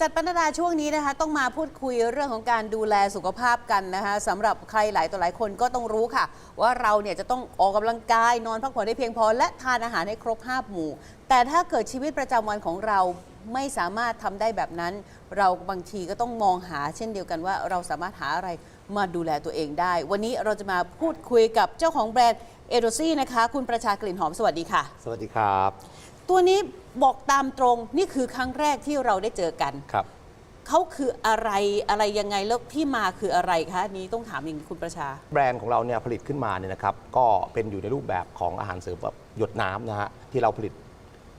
จัดปันดาช่วงนี้นะคะ ต้องมาพูดคุยเรื่องของการดูแลสุขภาพกันนะคะสำหรับใครหลายต่อหลายคนก็ต้องรู้ค่ะ ว่าเราเนี่ยจะต้องออกกำลังกายนอนพักผ่อนได้เพียงพอ และทานอาหารให้ครบห้าหมู่ แต่ถ้าเกิดชีวิตประจำวันของเราไม่สามารถทำได้แบบนั้น เราบางทีก็ต้องมองหาเช่นเดียวกันว่าเราสามารถหาอะไรมาดูแลตัวเองได้ วันนี้เราจะมาพูดคุยกับเจ้าของแบรนด์เอโดซี่นะคะ คุณประชากลิ่นหอมสวัสดีค่ะ สวัสดีครับ ตัวนี้บอกตามตรงนี่คือครั้งแรกที่เราได้เจอกันครับ เขาคืออะไรอะไรยังไงแล้วที่มาคืออะไรคะอันนี้ต้องถามอย่างคุณประชา แบรนด์ของเราเนี่ยผลิตขึ้นมาเนี่ยนะครับ ก็เป็นอยู่ในรูปแบบของอาหารเสริมแบบหยดน้ำนะฮะที่เราผลิต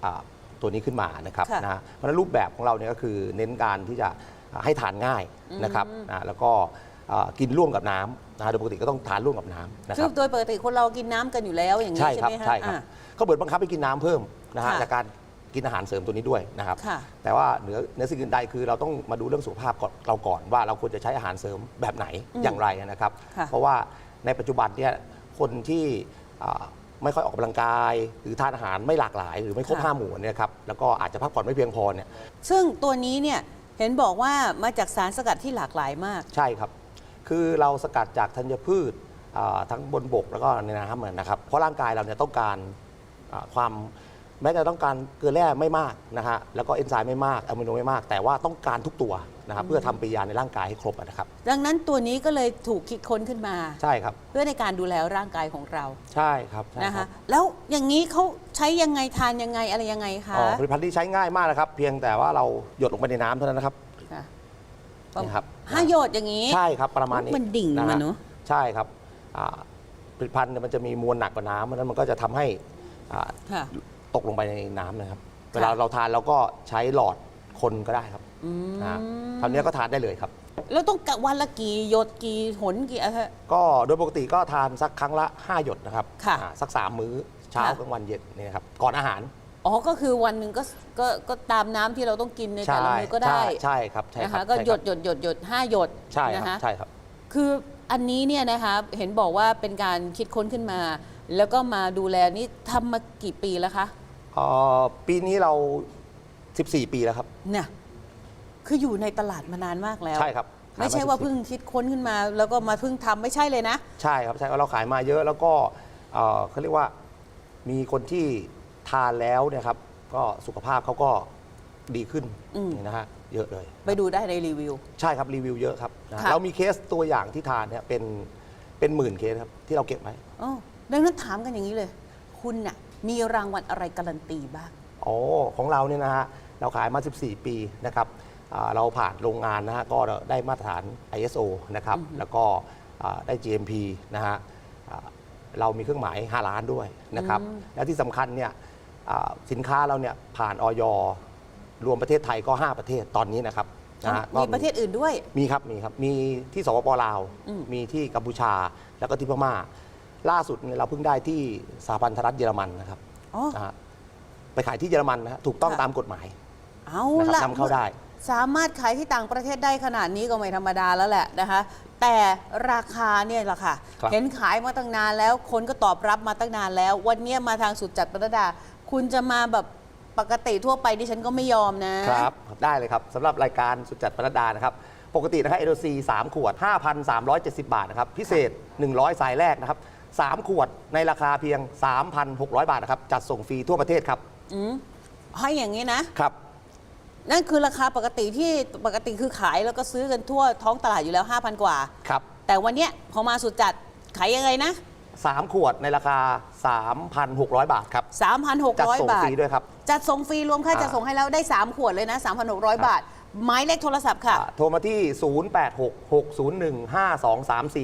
อ่าตัวนี้ขึ้นมานะครับค่ะนะฮะเพราะฉะนั้นรูปแบบของเราเนี่ยก็คือเน้นการที่จะอ่าให้ทานง่ายนะครับนะแล้วก็อ่ากินร่วมกับน้ำนะฮะโดยปกติก็ต้องทานร่วมกับน้ำนะคซึ่รังบโดยปกติคนเรากินน้ำกันอยู่แล้วอย่างนี้ใช่ใช่ครับไหมคะใช่ครับอ่า ก็เปิดบังคับให้กินน้ำเพิ่ม นะฮะค่ะจากการกินอาหารเสริมตัวนี้ด้วยนะครับ ค่ะแต่ว่าเหนือเหนือสิ่งอื่นใดคือเราต้องมาดูเรื่องสุขภาพก่อนเราก่อนว่าเราควรจะใช้อาหารเสริมแบบไหนอืมอย่างไรนะครับ ค่ะเพราะว่าในปัจจุบันเนี่ยคนที่อ่าไม่ค่อยออกกำลังกาย หรือทานอาหารไม่หลากหลาย หรือไม่ครบห้าหมู่เนี่ยครับแล้วก็อาจจะพักผ่อนไม่เพียงพอเนี่ยซึ่งตัวนี้เนี่ยเห็นบอกว่ามาจากสารสกัดที่หลากหลายมาก ใช่ครับ คือเราสกัดจากธัญพืชอ่าทั้งบนบกแล้วก็ในน้ำเหมือนนะครับเพราะร่างกายเราเนี่ยต้องการอ่าความ แม้จะต้องการเกลือแร่ไม่มากนะฮะแล้วก็เอนไซม์ไม่มากอะมิโนไม่มาก แต่ว่าต้องการทุกตัวนะครับเพื่อทำปฏิกิริยาในร่างกายให้ครบนะครับดังนั้นตัวนี้ก็เลยถูกคิดค้นขึ้นมา ใช่ครับเพื่อในการดูแลร่างกายของเราใช่ครับใช่นะครัคะบ แล้วอย่างนี้เขาใช้ยังไงทานยังไงอะไรยังไงคะอ๋อผลิตภัณฑ์ที่ใช้ง่ายมากนะครับ เพียงแต่ว่าเราหยดลงไปในน้ำเท่านั้นนะครับค่ะนี่ครับห้าหยดอย่างนี้ ใช่ครับประมาณนี้มันดิ่งลงมาฮเนอะ ใช่ครับอ่าผลิตภัณฑ์เนี่ยมันจะมีมวลหนักกว่าน้ำเพราะฉะนั้นมันก็จะทำให้อ่าค่ะ ตกลงไปในน้ำนะครับ เวลาเราทานเราก็ใช้หลอดคนก็ได้ครับอืมนะฮะคำนี้ก็ทานได้เลยครับ แล้วต้องกะวันละกี่หยดกี่หนกี่อะไร ก็โดยปกติก็ทานสักครั้งละ 5 หยดนะครับค่ะอ่าสัก 3 มื้อเช้าค่ะ กลางวันเย็นนี่นะครับก่อนอาหารอ๋อก็คือวันหนึ่งก็ก็ก็ตามน้ำที่เราต้องกินในแต่ละมื้อก็ได้ใช่ใช่ครับใช่นะครัคะบก็ใช่หยครัดบหยดหยดหยดห้าหยดใช่คนะรับคะใช่ครับ คืออันนี้เนี่ยนะคะเห็นบอกว่าเป็นการคิดค้นขึ้นมา แล้วก็มาดูแลนี่ทำมากี่ปีแล้วคะเอ่อปีนี้เรา 14 ปีแล้วครับ เนี่ยคืออยู่ในตลาดมานานมากแล้ว ใช่ครับไม่ใช่ว่าเพิ่งคิดค้นขึ้นมา แล้วก็มาเพิ่งทำไม่ใช่เลยนะ ใช่ครับใช่เราขายมาเยอะแล้วก็เอ่อเขาเรียกว่ามีคนที่ทานแล้วเนี่ยครับ ก็สุขภาพเขาก็ดีขึ้นอืม นี่นะฮะเยอะเลย ไปดูได้ในรีวิว ใช่ครับรีวิวเยอะครับนะค่ะ เรามีเคสตัวอย่างที่ทานเนี่ยเป็นเป็นหมื่นเคสครับที่เราเก็บไว้อ๋อ ดังนั้นถามกันอย่างนี้เลย คุณน่ะมีรางวัลอะไรการันตีบ้าง อ๋อของเราเนี่ยนะฮะเราขายมา 14 ปีนะครับอ่าเราผ่านโรงงานนะฮะก็ได้มาตรฐาน ISO นะครับแล้วก็อ่าได้ GMP นะฮะอ่าเรามีเครื่องหมาย 5 ล้านด้วยนะครับอืมและที่สำคัญเนี่ยอ่าสินค้าเราเนี่ยผ่านออยรวมประเทศไทยก็ 5 ประเทศตอนนี้นะครับนะฮะก็ มีประเทศอื่นด้วย มีครับ มีครับ มีที่สปปลาว อืม มีที่กัมพูชา แล้วก็ที่พม่า ล่าสุดเนี่ยเราเพิ่งได้ที่สหพันธรัฐเยอรมันนะครับอ๋อ นะฮะไปขายที่เยอรมันนะฮะถูกต้องค่ะ ตามกฎหมายเอานะครับละนำเข้าได้ สามารถขายที่ต่างประเทศได้ขนาดนี้ก็ไม่ธรรมดาแล้วแหละนะคะ แต่ราคาเนี่ยแหละค่ะ ครับ เห็นขายมาตั้งนานแล้ว คนก็ตอบรับมาตั้งนานแล้ว วันนี้มาทางสุดจัดประดา คุณจะมาแบบปกติทั่วไปดิฉันก็ไม่ยอมนะ ครับ ได้เลยครับสำหรับรายการสุดจัดปรดานะครับ ปกตินะครับเอโดซี3ขวด 5,370 บาทนะครับ พิเศษ 100 สายแรกนะครับ 3 ขวดในราคาเพียง 3,600 บาทนะครับ จัดส่งฟรีทั่วประเทศครับ อืมให้อย่างนี้นะ ครับ นั่นคือราคาปกติที่ปกติคือขายแล้วก็ซื้อกันทั่วท้องตลาดอยู่แล้ว 5,000 กว่า ครับ แต่วันเนี้ยพอมาสุดจัดขายยังไงนะ 3 ขวดในราคา 3,600 บาทครับ จัดส่ง3,600 บาฟท รีด้วยครับ จัดส่งฟรีรวมค่าอ่า จัดส่งให้แล้วได้ 3 ขวดเลยนะ 3,600 บาท หมายเลขโทรศัพท์ค่ะ อ่าโทรมาที่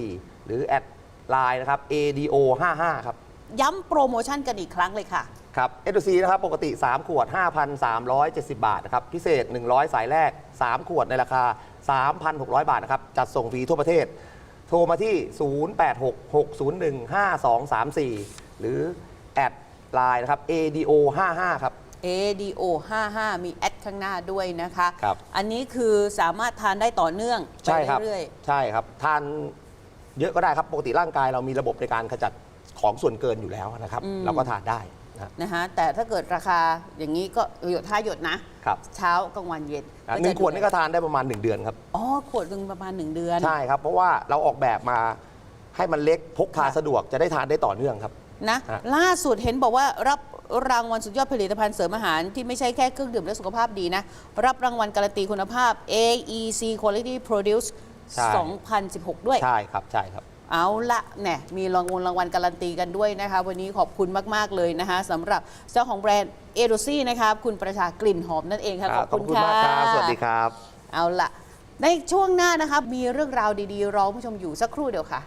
0866015234 หรือแอด ไลน์นะครับ ADO 55ครับ ย้ำโปรโมชั่นกันอีกครั้งเลยค่ะ ครับเอสซีนะครับ ปกติ 3 ขวด 5,370 บาทนะครับ พิเศษ 100 สายแรก 3 ขวดในราคา 3,600 บาทนะครับ จัดส่งฟรีทั่วประเทศ โทรมาที่ 0866015234 หรือ แอดไลน์นะครับ ADO 55ครับ ADO 55มีแอดข้างหน้าด้วยนะคะ ครับ อันนี้คือสามารถทานได้ต่อเนื่องไปใช่ครับ เรื่อยใช่ครับ ทาน เยอะก็ได้ครับปกติร่างกายเรามีระบบในการขจัดขของส่วนเกินอยู่แล้วนะครับ อืม เราก็ทานได้นะนะคะแต่ถ้าเกิดราคาอย่างนี้ก็หยดห้าหยดนะ ครับเช้ากลางวันเย็นอะก็หนึ่จะงขวดนี่ก็ทานได้ประมาณ 1 เดือนครับ อ๋อขวดหนึ่งประมาณ1เดือน ใช่ครับ เพราะว่าเราออกแบบมาให้มันเล็กพกพาค่ะสะดวกจะได้ทานได้ต่อเนื่องครับ นะฮะ ล่าสุดเห็นบอกว่ารับรางวัลสุดยอดผลิตภัณฑ์เสริมอาหารที่ไม่ใช่แค่เครื่องดื่มและสุขภาพดีนะ รับรางวัลการันตีคุณภาพ AEC Quality Produce ใช่ 2016 ด้วย ใช่ครับใช่ครับ เอาละเนี่ยมีรางวัลรางวัลการันตีกันด้วยนะคะ วันนี้ขอบคุณมาก ๆ เลยนะคะสำหรับเจ้าของแบรนด์เอโดซี่นะคะคุณประชากลิ่นหอมนั่นเองค่ะ ขอบคุณค่ะมากครับ สวัสดีครับ เอาละในช่วงหน้านะคะมีเรื่องราวดี ๆ รอผู้ชมอยู่สักครู่เดียวค่ะ